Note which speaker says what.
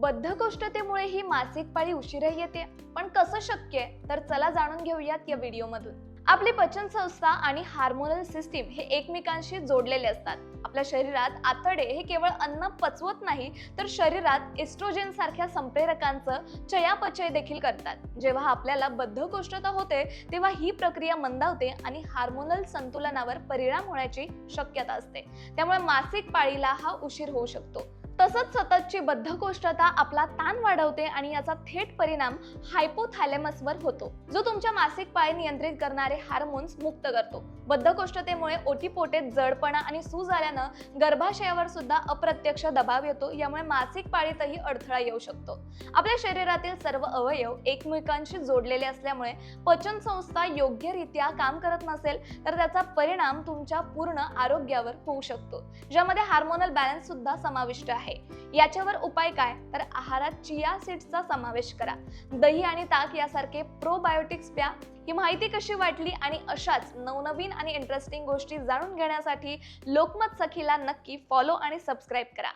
Speaker 1: बद्धकोष्ठतेमुळे ही मासिक पाळी उशीरही येते. पण कसं शक्य आहे? तर चला जाणून घेऊयात या व्हिडिओमधून. आपली पचन संस्था आणि हार्मोनल सिस्टीम हे एकमेकांशी जोडलेले असतात. आपल्या शरीरात आतडे हे केवळ अन्न पचवत नाही तर शरीरात एस्ट्रोजेन सारख्या संप्रेरकांचं चयापचय देखील करतात. जेव्हा आपल्याला बद्धकोष्ठता होते तेव्हा ही प्रक्रिया मंदावते आणि हार्मोनल संतुलनावर परिणाम होण्याची शक्यता असते. त्यामुळे मासिक पाळीला हा उशीर होऊ शकतो. तसंच सततची बद्धकोष्ठता आपला ताण वाढवते आणि याचा थेट परिणाम हायपोथॅलेमसवर होतो जो तुमच्या मासिक पाळी नियंत्रित करणारे हार्मोन्स मुक्त करतो. बद्धकोष्ठतेमुळे ओटीपोटेत जडपणा आणि सूज आल्यानं गर्भाशयावर सुद्धा अप्रत्यक्ष दबाव येतो यामुळे मासिक पाळीतही अडथळा येऊ शकतो. आपल्या शरीरातील सर्व अवयव एकमेकांशी जोडलेले असल्यामुळे पचन संस्था योग्यरित्या काम करत नसेल तर त्याचा परिणाम तुमच्या पूर्ण आरोग्यावर होऊ शकतो ज्यामध्ये हार्मोनल बॅलन्स सुद्धा समाविष्ट आहे. आहे. याच्यावर उपाय काय? तर आहारात चिया सीड्सचा समावेश करा. दही आणि ताक यासारखे प्रोबायोटिक्स प्या. ही माहिती कशी वाटली आणि अशाच नवनवीन आणि इंटरेस्टिंग गोष्टी जाणून घेण्यासाठी लोकमत सखीला नक्की फॉलो आणि सबस्क्राईब करा.